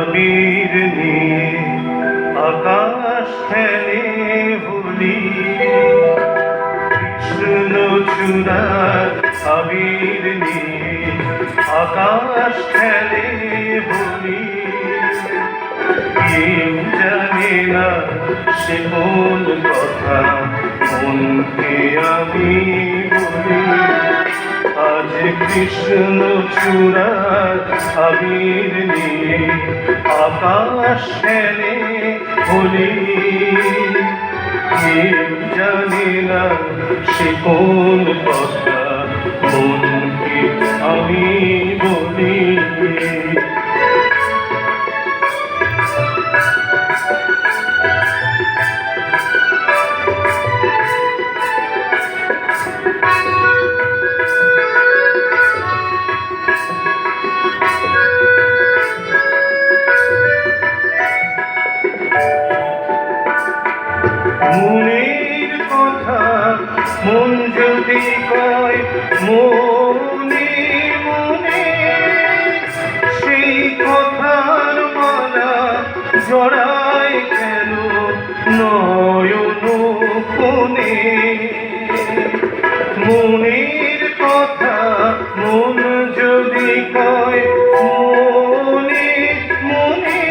আবির নিয়ে আকাশ খেলে হোলি কৃষ্ণ চূড়ার আবির নিয়ে আকাশ খেলে হোলি কেউ জানে না সে কোন কথা, মনকে কৃষ্ণ চূড়ার আবির নিয়ে আকাশ হলি জানি না সে কোন কথা মনকে আমি বলি? মন যদি কয়, মনে মনে সেই কথার মালা জড়ায় কেন নয়ন কোণে? মনের কথা মন যদি কয়, মনে মনে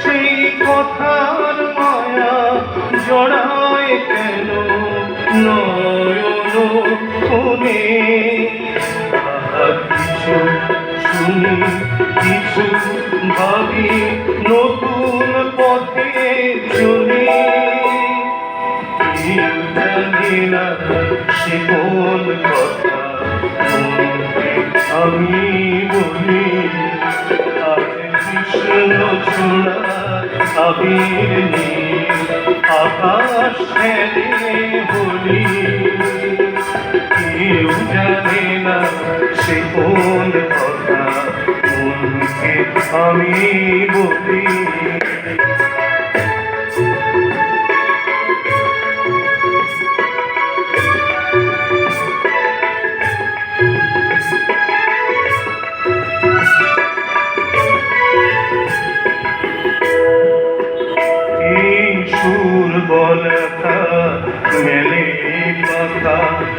সেই কথার মায়া জড়ায় কেন নয়ন কোণে কিছু শুনি কিছু ভাবি নতুন পথে চলি না সে কোন কথা আমি বলি আজ কৃষ্ণ চূড়া আবির নিয়ে আকাশ বলি কেউ না সে কোন কথা। আমি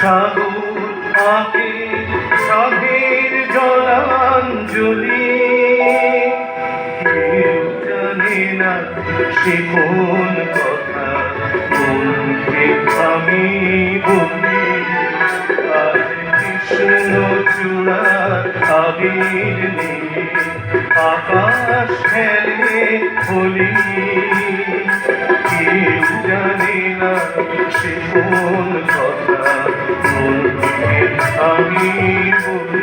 সাগর আঁকে সাধের জলাঞ্জলি জানে না সে কোন কথা মনকে আমি বলি আজ কৃষ্ণ চূড়া আবির নিয়ে আকাশ খেলে বলি কেউ জানে না সে কোন কথা। আমি বলি